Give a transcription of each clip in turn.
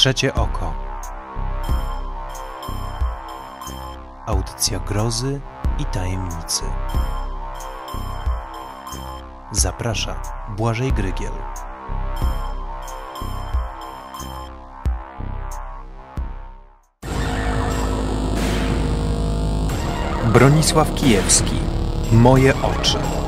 Trzecie oko. Audycja grozy i tajemnicy. Zaprasza Błażej Grygiel. Bronisław Kijewski. Moje oczy.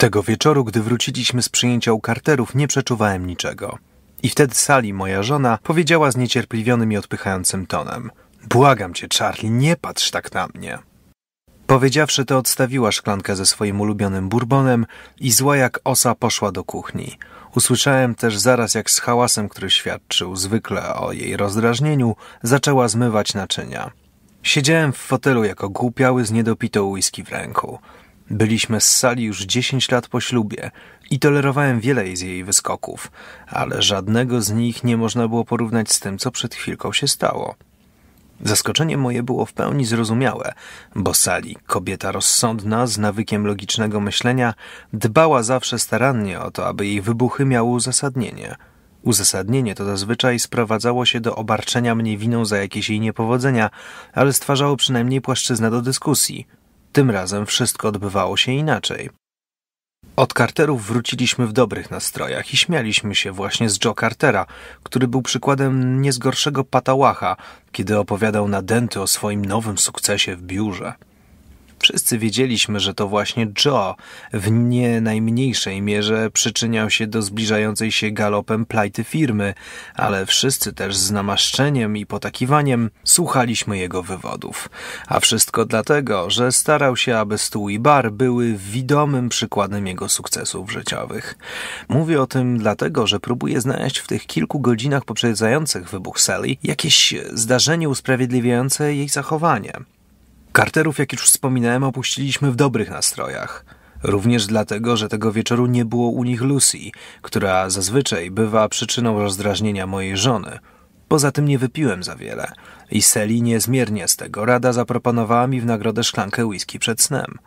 Tego wieczoru, gdy wróciliśmy z przyjęcia u Carterów, nie przeczuwałem niczego. I wtedy Sali, moja żona, powiedziała zniecierpliwionym i odpychającym tonem: Błagam cię, Charlie, nie patrz tak na mnie. Powiedziawszy to, odstawiła szklankę ze swoim ulubionym bourbonem i zła jak osa poszła do kuchni. Usłyszałem też zaraz, jak z hałasem, który świadczył zwykle o jej rozdrażnieniu, zaczęła zmywać naczynia. Siedziałem w fotelu jako głupiały z niedopitą whisky w ręku. Byliśmy z sali już dziesięć lat po ślubie i tolerowałem wiele z jej wyskoków, ale żadnego z nich nie można było porównać z tym, co przed chwilką się stało. Zaskoczenie moje było w pełni zrozumiałe, bo Sali, kobieta rozsądna, z nawykiem logicznego myślenia, dbała zawsze starannie o to, aby jej wybuchy miały uzasadnienie. Uzasadnienie to zazwyczaj sprowadzało się do obarczenia mnie winą za jakieś jej niepowodzenia, ale stwarzało przynajmniej płaszczyznę do dyskusji. Tym razem wszystko odbywało się inaczej. Od Carterów wróciliśmy w dobrych nastrojach i śmialiśmy się właśnie z Joe Cartera, który był przykładem nie z gorszego patałacha, kiedy opowiadał nadęty o swoim nowym sukcesie w biurze. Wszyscy wiedzieliśmy, że to właśnie Joe w nie najmniejszej mierze przyczyniał się do zbliżającej się galopem plajty firmy, ale wszyscy też z namaszczeniem i potakiwaniem słuchaliśmy jego wywodów. A wszystko dlatego, że starał się, aby stół i bar były widomym przykładem jego sukcesów życiowych. Mówię o tym dlatego, że próbuję znaleźć w tych kilku godzinach poprzedzających wybuch Sally jakieś zdarzenie usprawiedliwiające jej zachowanie. Carterów, jak już wspominałem, opuściliśmy w dobrych nastrojach. Również dlatego, że tego wieczoru nie było u nich Lucy, która zazwyczaj bywa przyczyną rozdrażnienia mojej żony. Poza tym nie wypiłem za wiele i Seli niezmiernie z tego rada zaproponowała mi w nagrodę szklankę whisky przed snem.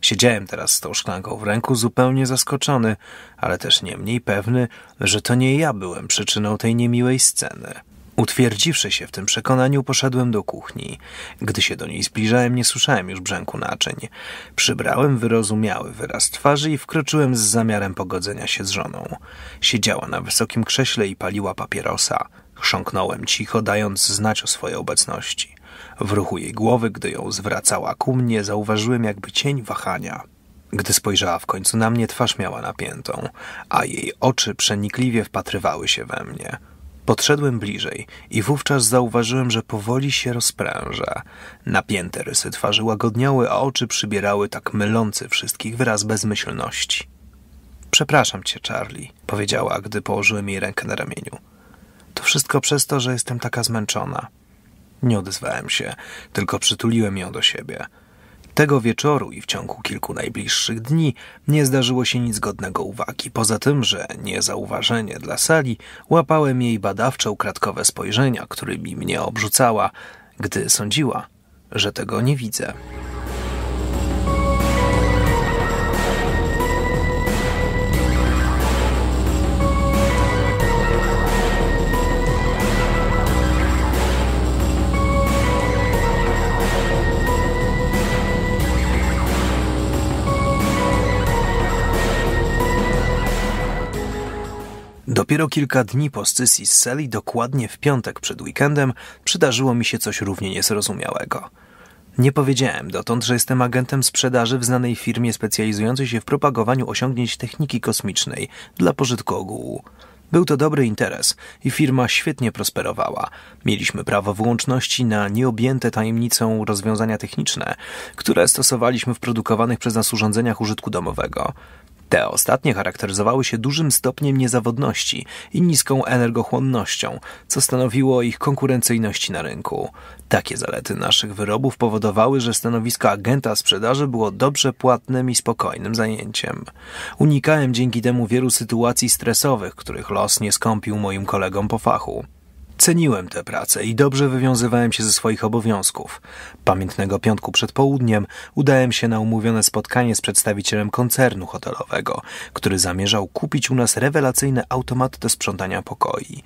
Siedziałem teraz z tą szklanką w ręku zupełnie zaskoczony, ale też nie mniej pewny, że to nie ja byłem przyczyną tej niemiłej sceny. Utwierdziwszy się w tym przekonaniu, poszedłem do kuchni. Gdy się do niej zbliżałem, nie słyszałem już brzęku naczyń. Przybrałem wyrozumiały wyraz twarzy i wkroczyłem z zamiarem pogodzenia się z żoną. Siedziała na wysokim krześle i paliła papierosa. Chrząknąłem cicho, dając znać o swojej obecności. W ruchu jej głowy, gdy ją zwracała ku mnie, zauważyłem jakby cień wahania. Gdy spojrzała w końcu na mnie, twarz miała napiętą, a jej oczy przenikliwie wpatrywały się we mnie. Podszedłem bliżej i wówczas zauważyłem, że powoli się rozpręża. Napięte rysy twarzy łagodniały, a oczy przybierały tak mylący wszystkich wyraz bezmyślności. Przepraszam cię, Charlie, powiedziała, gdy położyłem jej rękę na ramieniu. To wszystko przez to, że jestem taka zmęczona. Nie odezwałem się, tylko przytuliłem ją do siebie. Tego wieczoru i w ciągu kilku najbliższych dni nie zdarzyło się nic godnego uwagi, poza tym, że niezauważenie dla sali łapałem jej badawcze ukradkowe spojrzenia, którymi mnie obrzucała, gdy sądziła, że tego nie widzę. Dopiero kilka dni po scysji z Sally, dokładnie w piątek przed weekendem, przydarzyło mi się coś równie niezrozumiałego. Nie powiedziałem dotąd, że jestem agentem sprzedaży w znanej firmie specjalizującej się w propagowaniu osiągnięć techniki kosmicznej dla pożytku ogółu. Był to dobry interes i firma świetnie prosperowała. Mieliśmy prawo wyłączności na nieobjęte tajemnicą rozwiązania techniczne, które stosowaliśmy w produkowanych przez nas urządzeniach użytku domowego. Te ostatnie charakteryzowały się dużym stopniem niezawodności i niską energochłonnością, co stanowiło ich konkurencyjności na rynku. Takie zalety naszych wyrobów powodowały, że stanowisko agenta sprzedaży było dobrze płatnym i spokojnym zajęciem. Unikałem dzięki temu wielu sytuacji stresowych, których los nie skąpił moim kolegom po fachu. Ceniłem tę pracę i dobrze wywiązywałem się ze swoich obowiązków. Pamiętnego piątku przed południem udałem się na umówione spotkanie z przedstawicielem koncernu hotelowego, który zamierzał kupić u nas rewelacyjne automaty do sprzątania pokoi.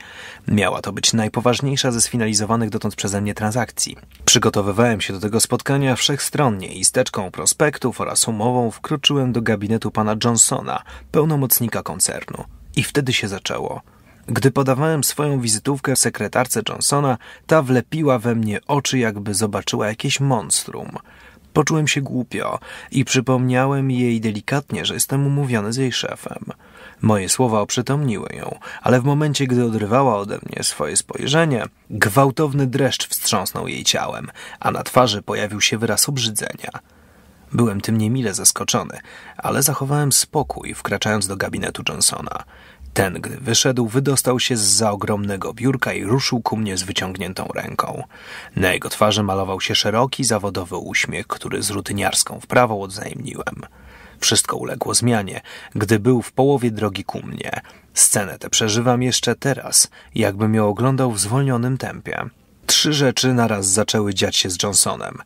Miała to być najpoważniejsza ze sfinalizowanych dotąd przeze mnie transakcji. Przygotowywałem się do tego spotkania wszechstronnie i steczką prospektów oraz umową wkroczyłem do gabinetu pana Johnsona, pełnomocnika koncernu. I wtedy się zaczęło. Gdy podawałem swoją wizytówkę sekretarce Johnsona, ta wlepiła we mnie oczy, jakby zobaczyła jakieś monstrum. Poczułem się głupio i przypomniałem jej delikatnie, że jestem umówiony z jej szefem. Moje słowa oprzytomniły ją, ale w momencie, gdy odrywała ode mnie swoje spojrzenie, gwałtowny dreszcz wstrząsnął jej ciałem, a na twarzy pojawił się wyraz obrzydzenia. Byłem tym niemile zaskoczony, ale zachowałem spokój, wkraczając do gabinetu Johnsona. Ten, gdy wyszedł, wydostał się z za ogromnego biurka i ruszył ku mnie z wyciągniętą ręką. Na jego twarzy malował się szeroki, zawodowy uśmiech, który z rutyniarską wprawą odzajemniłem. Wszystko uległo zmianie, gdy był w połowie drogi ku mnie. Scenę tę przeżywam jeszcze teraz, jakbym ją oglądał w zwolnionym tempie. Trzy rzeczy naraz zaczęły dziać się z Johnsonem.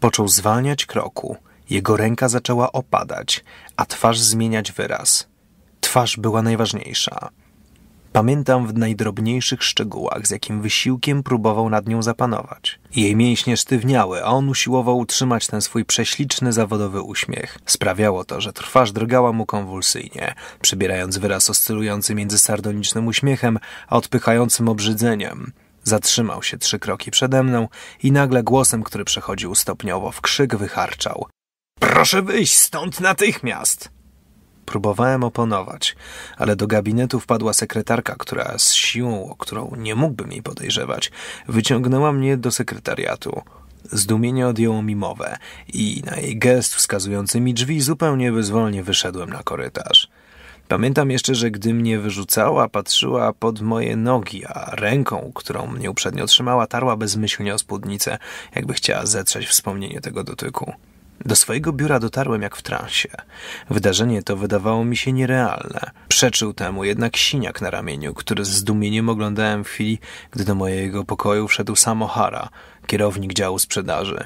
Począł zwalniać kroku, jego ręka zaczęła opadać, a twarz zmieniać wyraz – Twarz była najważniejsza. Pamiętam w najdrobniejszych szczegółach, z jakim wysiłkiem próbował nad nią zapanować. Jej mięśnie sztywniały, a on usiłował utrzymać ten swój prześliczny, zawodowy uśmiech. Sprawiało to, że twarz drgała mu konwulsyjnie, przybierając wyraz oscylujący między sardonicznym uśmiechem a odpychającym obrzydzeniem. Zatrzymał się trzy kroki przede mną i nagle głosem, który przechodził stopniowo w krzyk, wycharczał. Proszę wyjść stąd natychmiast! Próbowałem oponować, ale do gabinetu wpadła sekretarka, która z siłą, o którą nie mógłbym jej podejrzewać, wyciągnęła mnie do sekretariatu. Zdumienie odjęło mi mowę i na jej gest wskazujący mi drzwi zupełnie bezwolnie wyszedłem na korytarz. Pamiętam jeszcze, że gdy mnie wyrzucała, patrzyła pod moje nogi, a ręką, którą mnie uprzednio trzymała, tarła bezmyślnie o spódnicę, jakby chciała zetrzeć wspomnienie tego dotyku. Do swojego biura dotarłem jak w transie. Wydarzenie to wydawało mi się nierealne. Przeczył temu jednak siniak na ramieniu, który z zdumieniem oglądałem w chwili, gdy do mojego pokoju wszedł sam O'Hara, kierownik działu sprzedaży.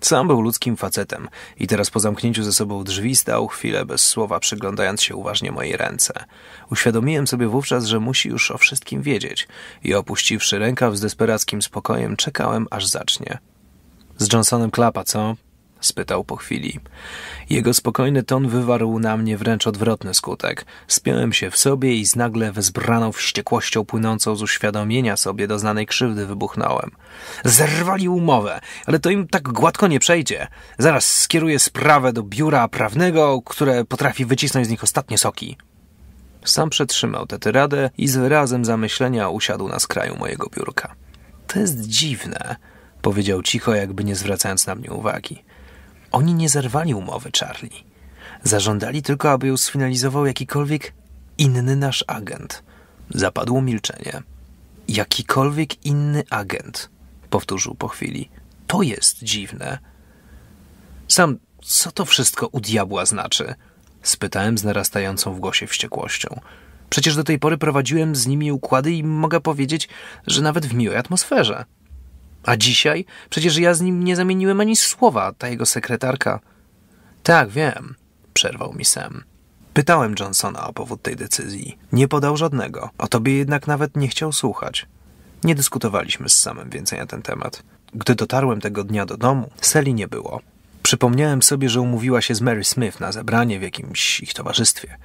Sam był ludzkim facetem i teraz po zamknięciu ze sobą drzwi stał chwilę bez słowa, przyglądając się uważnie mojej ręce. Uświadomiłem sobie wówczas, że musi już o wszystkim wiedzieć i opuściwszy rękaw z desperackim spokojem, czekałem aż zacznie. Z Johnsonem klapa, co? Spytał po chwili. Jego spokojny ton wywarł na mnie wręcz odwrotny skutek. Spiąłem się w sobie i z nagle wezbraną wściekłością płynącą z uświadomienia sobie doznanej krzywdy wybuchnąłem. Zerwali umowę, ale to im tak gładko nie przejdzie. Zaraz skieruję sprawę do biura prawnego, które potrafi wycisnąć z nich ostatnie soki. Sam przetrzymał tę tyradę i z wyrazem zamyślenia usiadł na skraju mojego biurka. To jest dziwne, powiedział cicho, jakby nie zwracając na mnie uwagi. Oni nie zerwali umowy, Charlie. Zażądali tylko, aby ją sfinalizował jakikolwiek inny nasz agent. Zapadło milczenie. Jakikolwiek inny agent, powtórzył po chwili. To jest dziwne. Sam, co to wszystko u diabła znaczy? spytałem z narastającą w głosie wściekłością. Przecież do tej pory prowadziłem z nimi układy i mogę powiedzieć, że nawet w miłej atmosferze. A dzisiaj? Przecież ja z nim nie zamieniłem ani słowa, ta jego sekretarka. Tak, wiem, przerwał mi Sam. Pytałem Johnsona o powód tej decyzji. Nie podał żadnego. O tobie jednak nawet nie chciał słuchać. Nie dyskutowaliśmy z Samem więcej na ten temat. Gdy dotarłem tego dnia do domu, Seli nie było. Przypomniałem sobie, że umówiła się z Mary Smith na zebranie w jakimś ich towarzystwie.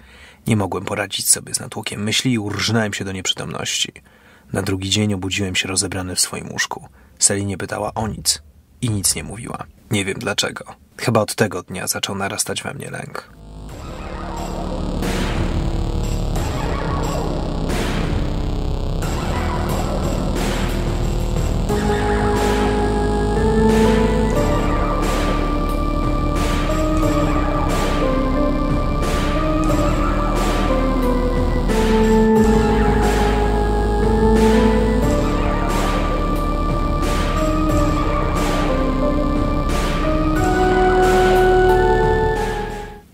Nie mogłem poradzić sobie z natłokiem myśli i urżnąłem się do nieprzytomności. Na drugi dzień obudziłem się rozebrany w swoim łóżku. Sally nie pytała o nic i nic nie mówiła. Nie wiem dlaczego. Chyba od tego dnia zaczął narastać we mnie lęk.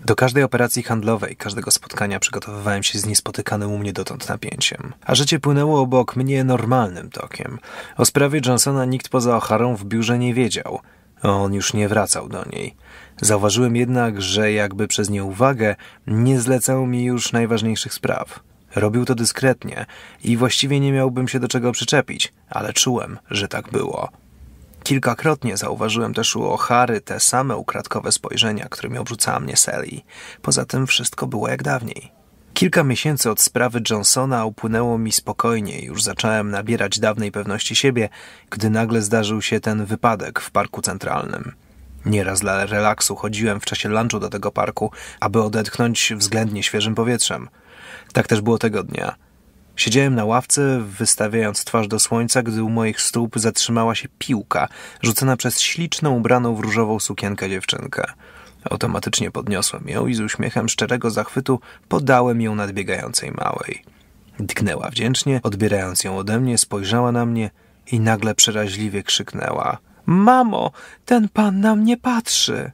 Do każdej operacji handlowej, każdego spotkania przygotowywałem się z niespotykanym u mnie dotąd napięciem. A życie płynęło obok mnie normalnym tokiem. O sprawie Johnsona nikt poza Ocharą w biurze nie wiedział. On już nie wracał do niej. Zauważyłem jednak, że jakby przez nieuwagę nie zlecał mi już najważniejszych spraw. Robił to dyskretnie i właściwie nie miałbym się do czego przyczepić, ale czułem, że tak było. Kilkakrotnie zauważyłem też u O'Hary te same ukradkowe spojrzenia, którymi obrzucała mnie Sally. Poza tym wszystko było jak dawniej. Kilka miesięcy od sprawy Johnsona upłynęło mi spokojnie już zacząłem nabierać dawnej pewności siebie, gdy nagle zdarzył się ten wypadek w parku centralnym. Nieraz dla relaksu chodziłem w czasie lunchu do tego parku, aby odetchnąć względnie świeżym powietrzem. Tak też było tego dnia – Siedziałem na ławce, wystawiając twarz do słońca, gdy u moich stóp zatrzymała się piłka, rzucona przez śliczną, ubraną w różową sukienkę dziewczynkę. Automatycznie podniosłem ją i z uśmiechem szczerego zachwytu podałem ją nadbiegającej małej. Dknęła wdzięcznie, odbierając ją ode mnie, spojrzała na mnie i nagle przeraźliwie krzyknęła: Mamo, ten pan na mnie patrzy!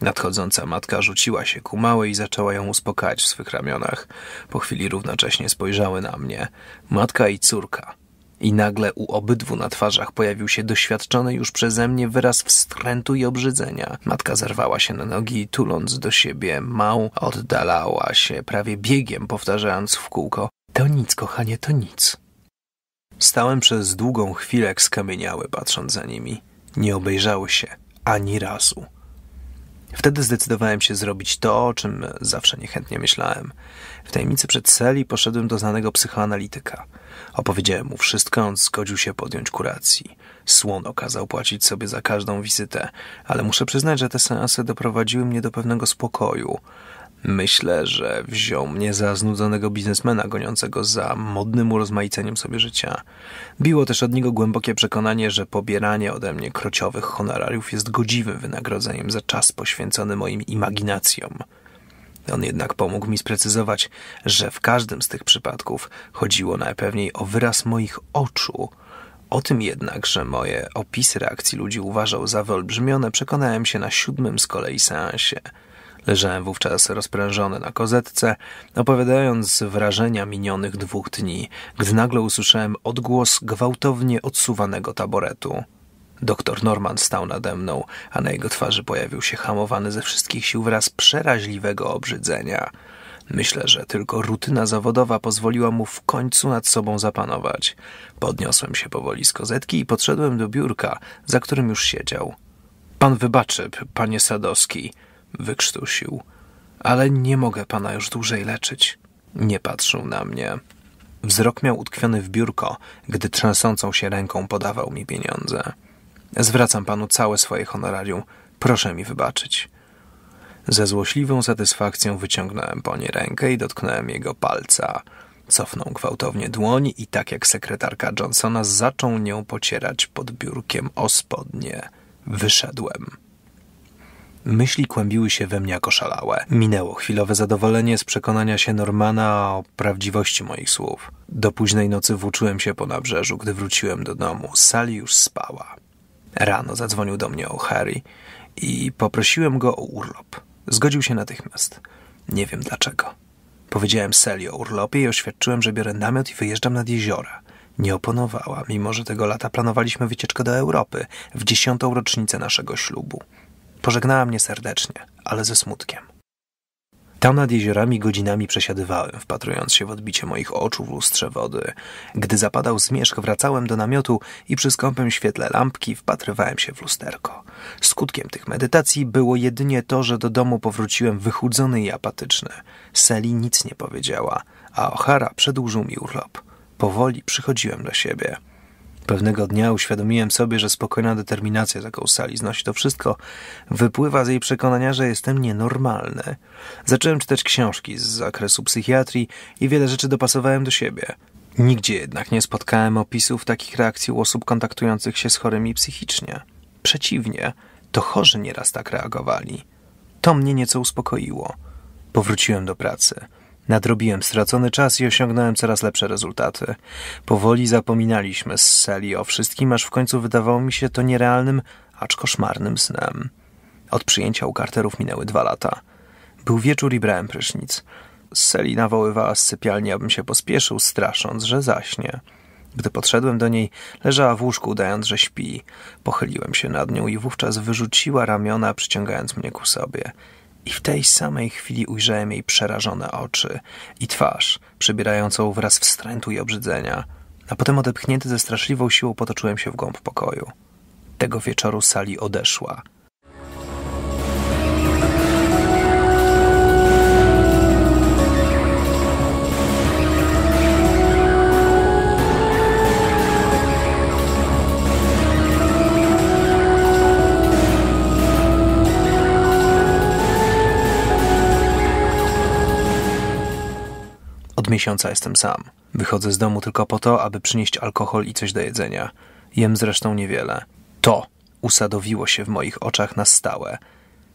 Nadchodząca matka rzuciła się ku małej i zaczęła ją uspokajać w swych ramionach. Po chwili równocześnie spojrzały na mnie. Matka i córka. I nagle u obydwu na twarzach pojawił się doświadczony już przeze mnie wyraz wstrętu i obrzydzenia. Matka zerwała się na nogi i tuląc do siebie małą, oddalała się, prawie biegiem powtarzając w kółko To nic, kochanie, to nic. Stałem przez długą chwilę skamieniały, patrząc za nimi. Nie obejrzały się ani razu. Wtedy zdecydowałem się zrobić to, o czym zawsze niechętnie myślałem. W tajemnicy przed celi poszedłem do znanego psychoanalityka. Opowiedziałem mu wszystko, on zgodził się podjąć kuracji. Słono kazał płacić sobie za każdą wizytę, ale muszę przyznać, że te seanse doprowadziły mnie do pewnego spokoju. Myślę, że wziął mnie za znudzonego biznesmena goniącego za modnym urozmaiceniem sobie życia. Biło też od niego głębokie przekonanie, że pobieranie ode mnie krociowych honorariów jest godziwym wynagrodzeniem za czas poświęcony moim imaginacjom. On jednak pomógł mi sprecyzować, że w każdym z tych przypadków chodziło najpewniej o wyraz moich oczu. O tym jednak, że moje opisy reakcji ludzi uważał za wyolbrzymione, przekonałem się na siódmym z kolei seansie – Leżałem wówczas rozprężony na kozetce, opowiadając wrażenia minionych dwóch dni, gdy nagle usłyszałem odgłos gwałtownie odsuwanego taboretu. Doktor Norman stał nade mną, a na jego twarzy pojawił się hamowany ze wszystkich sił wyraz przeraźliwego obrzydzenia. Myślę, że tylko rutyna zawodowa pozwoliła mu w końcu nad sobą zapanować. Podniosłem się powoli z kozetki i podszedłem do biurka, za którym już siedział. Pan wybaczy, panie Sadowski – wykrztusił. Ale nie mogę pana już dłużej leczyć. Nie patrzył na mnie. Wzrok miał utkwiony w biurko, gdy trzęsącą się ręką podawał mi pieniądze. Zwracam panu całe swoje honorarium. Proszę mi wybaczyć. Ze złośliwą satysfakcją wyciągnąłem po nie rękę i dotknąłem jego palca. Cofnął gwałtownie dłoń i tak jak sekretarka Johnsona zaczął nią pocierać pod biurkiem o spodnie. Wyszedłem. Myśli kłębiły się we mnie jako szalałe. Minęło chwilowe zadowolenie z przekonania się Normana o prawdziwości moich słów. Do późnej nocy włóczyłem się po nabrzeżu, gdy wróciłem do domu. Sali już spała. Rano zadzwonił do mnie Harry i poprosiłem go o urlop. Zgodził się natychmiast. Nie wiem dlaczego. Powiedziałem Sally o urlopie i oświadczyłem, że biorę namiot i wyjeżdżam nad jeziora. Nie oponowała, mimo że tego lata planowaliśmy wycieczkę do Europy w dziesiątą rocznicę naszego ślubu. Pożegnała mnie serdecznie, ale ze smutkiem. Tam nad jeziorami godzinami przesiadywałem, wpatrując się w odbicie moich oczu w lustrze wody. Gdy zapadał zmierzch, wracałem do namiotu i przy skąpym świetle lampki wpatrywałem się w lusterko. Skutkiem tych medytacji było jedynie to, że do domu powróciłem wychudzony i apatyczny. Seli nic nie powiedziała, a O'Hara przedłużył mi urlop. Powoli przychodziłem do siebie. Pewnego dnia uświadomiłem sobie, że spokojna determinacja, z jaką Sali znosi to wszystko, wypływa z jej przekonania, że jestem nienormalny. Zacząłem czytać książki z zakresu psychiatrii i wiele rzeczy dopasowałem do siebie. Nigdzie jednak nie spotkałem opisów takich reakcji u osób kontaktujących się z chorymi psychicznie. Przeciwnie, to chorzy nieraz tak reagowali. To mnie nieco uspokoiło. Powróciłem do pracy. Nadrobiłem stracony czas i osiągnąłem coraz lepsze rezultaty. Powoli zapominaliśmy z Seli o wszystkim, aż w końcu wydawało mi się to nierealnym, acz koszmarnym snem. Od przyjęcia u Carterów minęły dwa lata. Był wieczór i brałem prysznic. Seli nawoływała z sypialni, abym się pospieszył, strasząc, że zaśnie. Gdy podszedłem do niej, leżała w łóżku, udając, że śpi. Pochyliłem się nad nią i wówczas wyrzuciła ramiona, przyciągając mnie ku sobie. I w tej samej chwili ujrzałem jej przerażone oczy i twarz, przybierającą wraz wstrętu i obrzydzenia. A potem odepchnięty ze straszliwą siłą potoczyłem się w głąb pokoju. Tego wieczoru sali odeszła. Miesiąca jestem sam. Wychodzę z domu tylko po to, aby przynieść alkohol i coś do jedzenia. Jem zresztą niewiele. To usadowiło się w moich oczach na stałe.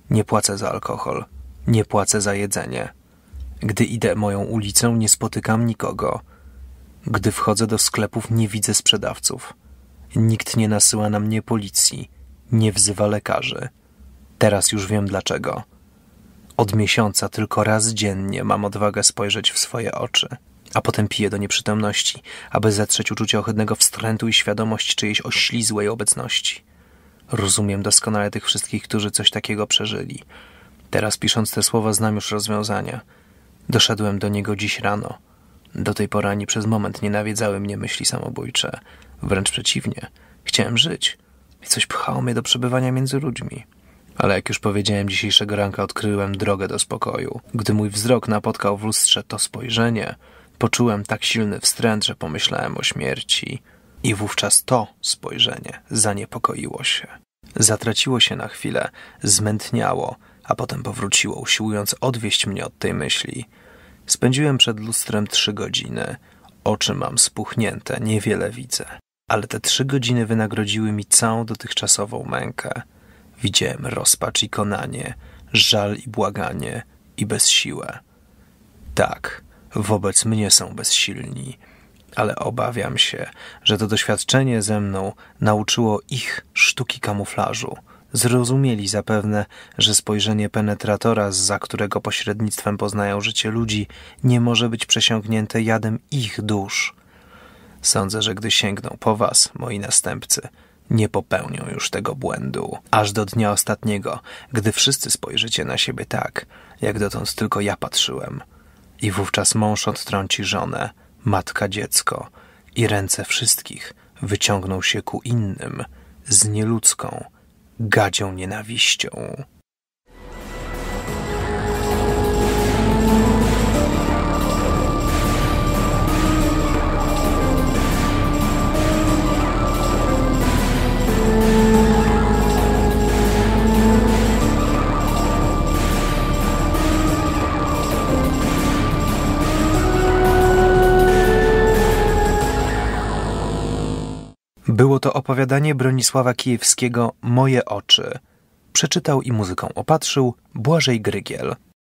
Nie płacę za alkohol. Nie płacę za jedzenie. Gdy idę moją ulicą, nie spotykam nikogo. Gdy wchodzę do sklepów, nie widzę sprzedawców. Nikt nie nasyła na mnie policji. Nie wzywa lekarzy. Teraz już wiem dlaczego. Od miesiąca tylko raz dziennie mam odwagę spojrzeć w swoje oczy, a potem piję do nieprzytomności, aby zetrzeć uczucie ohydnego wstrętu i świadomość czyjejś oślizłej obecności. Rozumiem doskonale tych wszystkich, którzy coś takiego przeżyli. Teraz pisząc te słowa znam już rozwiązania. Doszedłem do niego dziś rano. Do tej pory ani przez moment nie nawiedzały mnie myśli samobójcze. Wręcz przeciwnie. Chciałem żyć i coś pchało mnie do przebywania między ludźmi. Ale jak już powiedziałem, dzisiejszego ranka odkryłem drogę do spokoju. Gdy mój wzrok napotkał w lustrze to spojrzenie, poczułem tak silny wstręt, że pomyślałem o śmierci. I wówczas to spojrzenie zaniepokoiło się. Zatraciło się na chwilę, zmętniało, a potem powróciło, usiłując odwieść mnie od tej myśli. Spędziłem przed lustrem trzy godziny. Oczy mam spuchnięte, niewiele widzę. Ale te trzy godziny wynagrodziły mi całą dotychczasową mękę. Widziałem rozpacz i konanie, żal i błaganie i bezsiłę. Tak, wobec mnie są bezsilni, ale obawiam się, że to doświadczenie ze mną nauczyło ich sztuki kamuflażu. Zrozumieli zapewne, że spojrzenie penetratora, za którego pośrednictwem poznają życie ludzi, nie może być przesiągnięte jadem ich dusz. Sądzę, że gdy sięgną po was, moi następcy, nie popełnią już tego błędu. Aż do dnia ostatniego, gdy wszyscy spojrzycie na siebie tak, jak dotąd tylko ja patrzyłem. I wówczas mąż odtrąci żonę, matka dziecko i ręce wszystkich wyciągną się ku innym z nieludzką, gadzią nienawiścią. Było to opowiadanie Bronisława Kijewskiego Moje oczy. Przeczytał i muzyką opatrzył Błażej Grygiel.